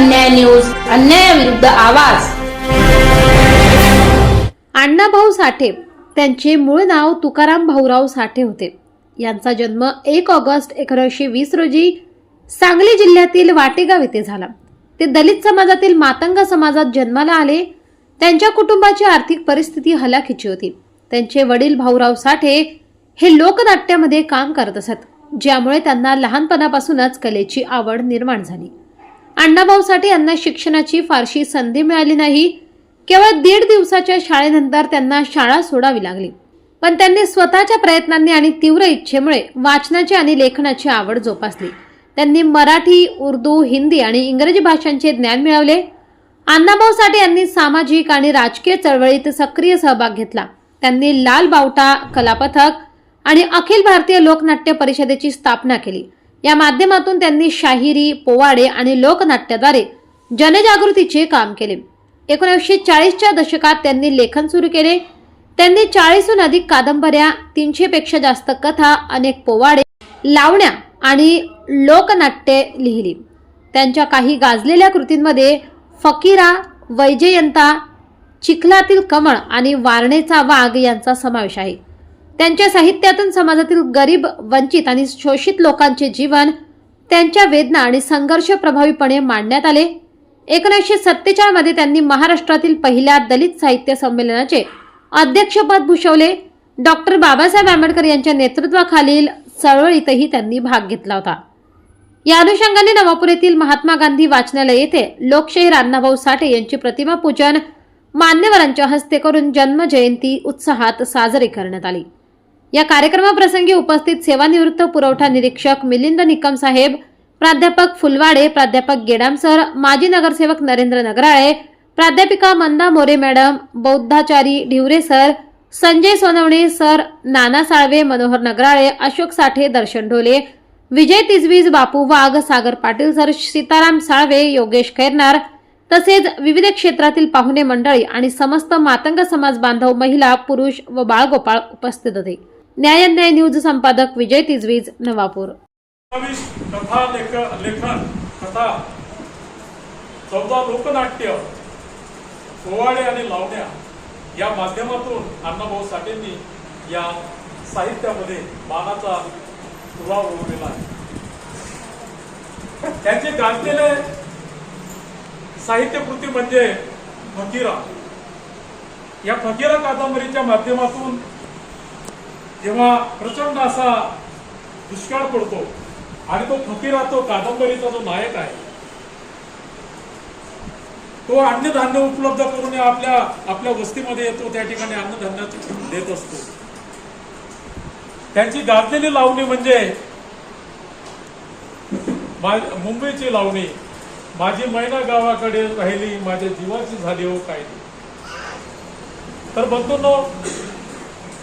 अन्याय न्यूज अन्यायाविरुद्ध आवाज. अण्णाभाऊ साठे त्यांचे मूळ नाव तुकाराम भाऊराव साठे होते. यांचा जन्म एक ऑगस्ट एकोणीसशे वीस रोजी सांगली जिल्ह्यातील वाटेगाव येथे झाला. ते दलित समाजातील मातंग समाजात जन्माला आले. त्यांच्या कुटुंबाची आर्थिक परिस्थिती हलाखीची होती. त्यांचे वडील भाऊराव साठे हे लोकनाट्यामध्ये काम करत असत ज्यामुळे त्यांना लहानपणापासूनच कलेची आवड निर्माण झाली. अण्णाभाऊ साठे यांना शिक्षणाची फारशी संधी मिळाली नाही. केवळ दीड दिवसाच्या शाळेनंतर त्यांना शाळा सोडावी लागली. पण त्यांनी स्वतःच्या प्रयत्नांनी आणि तीव्र इच्छेमुळे वाचनाची आणि लेखनाची आवड जोपासली. त्यांनी मराठी उर्दू हिंदी आणि इंग्रजी भाषांचे ज्ञान मिळवले. अण्णाभाऊ साठे यांनी सामाजिक आणि राजकीय चळवळीत सक्रिय सहभाग घेतला. त्यांनी लाल बावटा कलापथक आणि अखिल भारतीय लोकनाट्य परिषदेची स्थापना केली. या माध्यमातून त्यांनी शाहिरी पोवाडे आणि लोकनाट्याद्वारे जनजागृतीचे काम केले. एकोणीसशे चाळीसच्या दशकात त्यांनी लेखन सुरू केले. त्यांनी चाळीसहून अधिक कादंबऱ्या तीनशे पेक्षा जास्त कथा अनेक पोवाडे लावण्या आणि लोकनाट्ये लिहिली. त्यांच्या काही गाजलेल्या कृतींमध्ये फकीरा वैजयंता चिखलातील कमळ आणि वारणेचा वाघ यांचा समावेश आहे. त्यांच्या साहित्यातून समाजातील गरीब वंचित आणि शोषित लोकांचे जीवन त्यांच्या वेदना आणि संघर्ष प्रभावीपणे मांडण्यात आले. एकोणीसशे सत्तेचाळमध्ये त्यांनी महाराष्ट्रातील पहिल्या दलित साहित्य संमेलनाचे अध्यक्षपद भूषवले. डॉक्टर बाबासाहेब आंबेडकर यांच्या नेतृत्वाखालील चळवळीतही त्यांनी भाग घेतला होता. या अनुषंगाने नवापूर येथील महात्मा गांधी वाचनालय येथे लोकशाहीर अण्णाभाऊ साठे यांची प्रतिमा पूजन मान्यवरांच्या हस्ते करून जन्मजयंती उत्साहात साजरी करण्यात आली. या कार्यक्रमाप्रसंगी उपस्थित सेवानिवृत्त पुरवठा निरीक्षक मिलिंद निकम साहेब प्राध्यापक फुलवाडे प्राध्यापक गेडाम सर माजी नगरसेवक नरेंद्र नगराळे प्राध्यापिका Manda More madam बौद्धाचारी Dhiware sir Sanjay Sonawane sir Nana Salve Manohar Nagarale Ashok Sathe Darshan Dhole Vijay Tijviz Bapu Wagh Sagar Patil sir Sitaram Salve Yogesh Khairnar तसेच विविध क्षेत्रातील पाहुणे मंडळी आणि समस्त मातंग समाज बांधव महिला पुरुष व बाळगोपाळ उपस्थित होते. न्याय न्याय न्यूज संपादक विजय तिजवीज नवापूर. कथा लेख लेखन कथा चौदा लोकनाट्य पोवाडे आणि लावण्या या माध्यमातून अण्णाभाऊ साठेंनी या साहित्यामध्ये मानाचा प्रभाव उडवलेला आहे. त्यांचे गाजलेले साहित्यकृती म्हणजे फकीरा. या फकीरा कादंबरीच्या माध्यमातून जेव्हा प्रचंड असा दुष्काळ पडतो आणि तो फकीरा तो कादंबरीचा जो नायक आहे तो अन्नधान्य उपलब्ध करून आपल्या आपल्या वस्तीमध्ये येतो त्या ठिकाणी अन्नधान्य देत असतो. त्यांची गाजलेली लावणी म्हणजे मुंबईची लावणी माझी मैना गावाकडे राहिली माझ्या जीवाची झाली हो काय तर बंधूंनो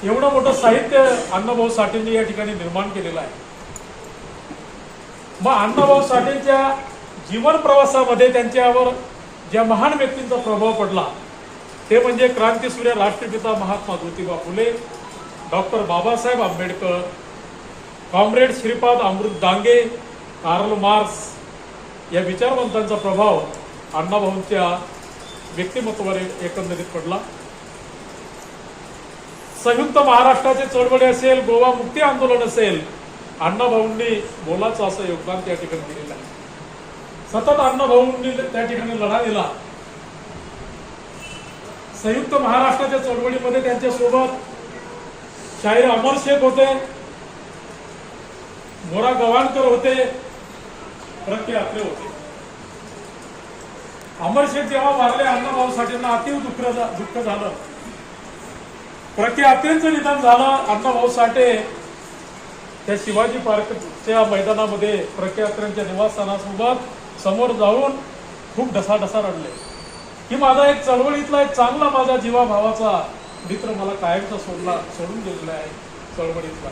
एवढं मोठं साहित्य अण्णाभाऊ साठेंनी या ठिकाणी निर्माण केलेलं आहे. मग अण्णाभाऊ साठेंच्या जीवन प्रवासामध्ये त्यांच्यावर ज्या महान व्यक्तींचा प्रभाव पडला ते म्हणजे क्रांतीसूर्य राष्ट्रपिता Mahatma Jyotiba Phule doctor Babasaheb Ambedkar comrade Shripad Amrit Dange Karl Marx या विचारवंतांचा प्रभाव अण्णाभाऊंच्या व्यक्तिमत्वावर एकंदरीत पडला. संयुक्त महाराष्ट्राचे चळवळी असेल गोवा मुक्ती आंदोलन असेल अण्णाभाऊंनी बोलाचं असं योगदान त्या ठिकाणी दिलेलं आहे. सतत अण्णाभाऊंनी त्या ठिकाणी लढा दिला. संयुक्त महाराष्ट्राच्या चळवळीमध्ये त्यांच्यासोबत शाहीर अमर शेख होते मोरा गव्हाणकर होते रक्की आपले होते. अमर शेख जेव्हा वारले अण्णाभाऊ साठेंना अतिव दुःख दुःख झालं. प्रज्ञ निधन झालं अण्णाभाऊ साठे त्या शिवाजी पार्कच्या मैदानामध्ये प्रज्ञ निवासस्थानासोबत समोर जाऊन खूप ढसाढसा रडले. की माझा एक चळवळीतला एक चांगला माझा जीवाभावाचा मित्र मला कायमचा सोडला सोडून गेलेला आहे चळवळीतला.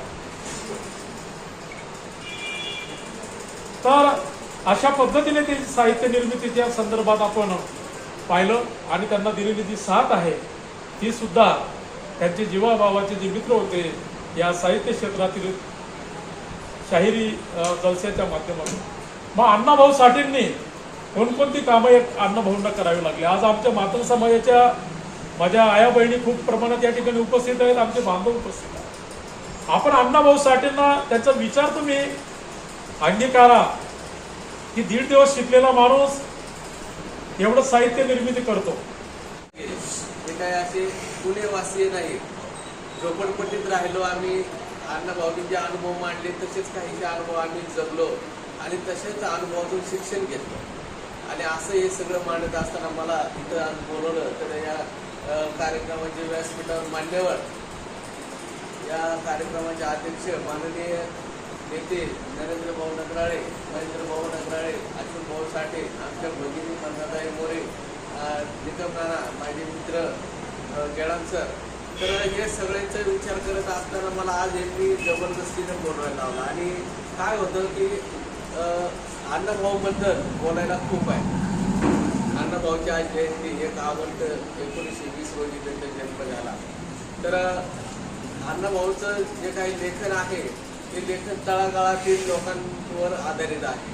तर अशा पद्धतीने ते साहित्य निर्मितीच्या संदर्भात आपण पाहिलं आणि त्यांना दिलेली जी साथ आहे ती सुद्धा त्यांचे जीवाभावाचे जे मित्र होते या साहित्य क्षेत्रातील शाहिरी अ, जलस्याच्या माध्यमातून. मग अण्णाभाऊ साठेंनी कोणकोणती कामं एक अण्णाभाऊंना करावी लागली? आज आमच्या मातृ समाजाच्या माझ्या आया बहिणी खूप प्रमाणात या ठिकाणी उपस्थित आहेत आमचे बांधव उपस्थित आहेत. आपण अण्णाभाऊ साठेंना त्यांचा विचार तुम्ही अंगीकारा. की दीड दिवस शिकलेला माणूस एवढं साहित्य निर्मिती करतो. काय असे पुणेवासीय नाही. झोपडपट्टीत राहिलो आम्ही अण्णाभाऊनी जे अनुभव मांडले तसेच काहीचे अनुभव आम्ही जगलो आणि तसेच अनुभवातून शिक्षण घेतलं. आणि असं हे सगळं मांडत असताना मला इथं आज बोलवलं तर या कार्यक्रमाचे व्यासपीठावर मांडल्यावर या कार्यक्रमाचे अध्यक्ष माननीय नेते नरेंद्र भाऊ नगराळे महेंद्र भाऊ नगराळे अश्विन भाऊ साठे आमच्या भगिनी मंदाताई मोरे अ, निकम नाना माझे मित्र अ, सर तर हे सगळ्यांचा विचार करत असताना मला आज यांनी जबरदस्तीने बोलवायला लावलं. आणि काय होतं की अण्णाभाऊबद्दल बोलायला खूप आहे. अण्णाभाऊची आज जयंती एक ऑगस्ट एकोणीसशे वीस रोजी त्यांचा जन्म झाला. तर अण्णाभाऊचं जे काही लेखन आहे ते लेखन तळागाळातील लोकांवर आधारित आहे.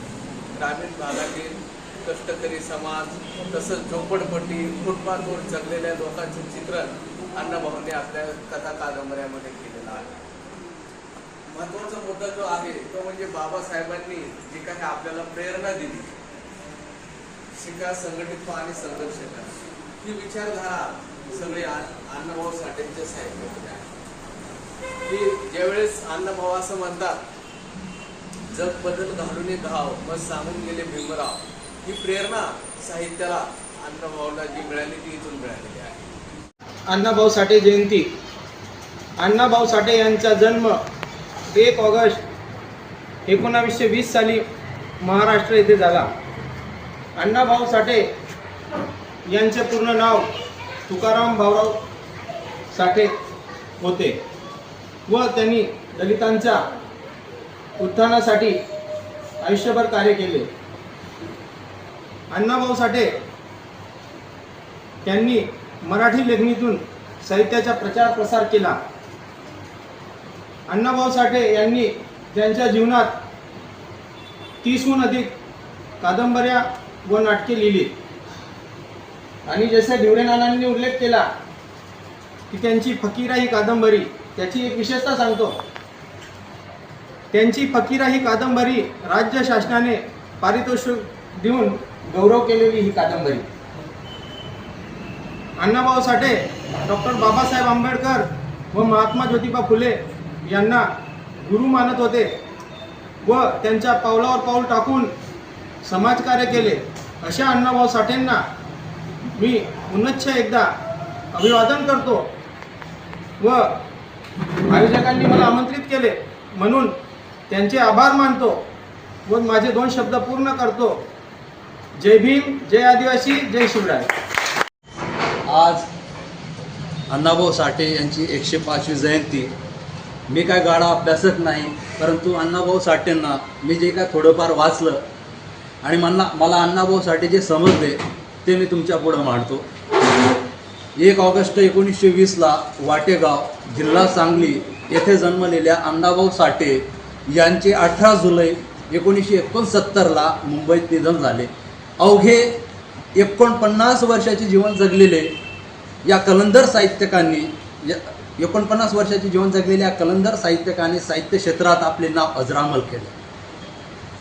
ग्रामीण भागातील कष्टकरी समाज तसंच झोपडपट्टी फुटपाथवर जगलेल्या लोकांचं चित्रण अण्णाभाऊंनी आपल्या कथा कादंबऱ्यामध्ये केलेलं आहे. महत्त्वाचा मुद्दा जो आहे तो म्हणजे बाबासाहेबांनी जी काही आपल्याला प्रेरणा दिली शिका संघटित आणि संघर्ष करा. ही विचारधारा सगळे अण्णाभाऊ साठेंच्या साहित्यामध्ये आहे. की ज्यावेळेस अण्णाभाऊ असं म्हणतात जग बदल घालून धाव घाव मग सांगून गेले भीमराव. ही प्रेरणा साहित्याला अण्णाभाऊला जी मिळाली ती इथून मिळालेली आहे. अण्णाभाऊ साठे जयंती. अण्णाभाऊ साठे यांचा जन्म एक ऑगस्ट एकोणावीसशे वीस साली महाराष्ट्र येथे झाला. अण्णाभाऊ साठे यांचे पूर्ण नाव तुकाराम भाऊराव साठे होते व त्यांनी दलितांच्या उत्थानासाठी आयुष्यभर कार्य केले. अण्णाभाऊ साठे त्यांनी मराठी लेखणीतून साहित्याचा प्रचार प्रसार केला. अण्णाभाऊ साठे यांनी त्यांच्या जीवनात तीसहून अधिक कादंबऱ्या व नाटके लिहिली. आणि जसे ढिवडेनानांनी उल्लेख केला की त्यांची फकीरा ही कादंबरी त्याची एक विशेषता सांगतो. त्यांची फकीरा ही कादंबरी राज्य शासनाने पारितोषिक देऊन गौरव केलेली ही कादंबरी. अण्णाभाऊ साठे डॉक्टर बाबासाहेब आंबेडकर व महात्मा ज्योतिबा फुले यांना गुरु मानत होते व त्यांच्या पावलावर पाऊल टाकून समाजकार्य केले. अशा अण्णाभाऊ साठेंना मी उन्नच्छ एकदा अभिवादन करतो व आयोजकांनी मला आमंत्रित केले म्हणून त्यांचे आभार मानतो व माझे दोन शब्द पूर्ण करतो. जय भीम जय आदिवासी जय शिवराय. आज अण्णाभाऊ साठे यांची एकशे पाचवी जयंती. मी काय गाडा अभ्यासक नाही परंतु अण्णाभाऊ साठेंना मी जे काय थोडंफार वाचलं आणि मला मला अण्णाभाऊ साठे जे समजले ते मी तुमच्या पुढं मांडतो. एक ऑगस्ट एकोणीसशे वीसला वाटेगाव जिल्हा सांगली येथे जन्मलेल्या अण्णाभाऊ साठे यांचे अठरा जुलै एकोणीसशे एकोणसत्तरला मुंबईत निधन झाले. अवघे एकोणपन्नास वर्षाचे जीवन जगलेले या कलंदर साहित्यकांनी या एकोणपन्नास वर्षाचे जीवन जगलेल्या कलंदर साहित्यकांनी साहित्य क्षेत्रात आपले नाव अजरामल केले.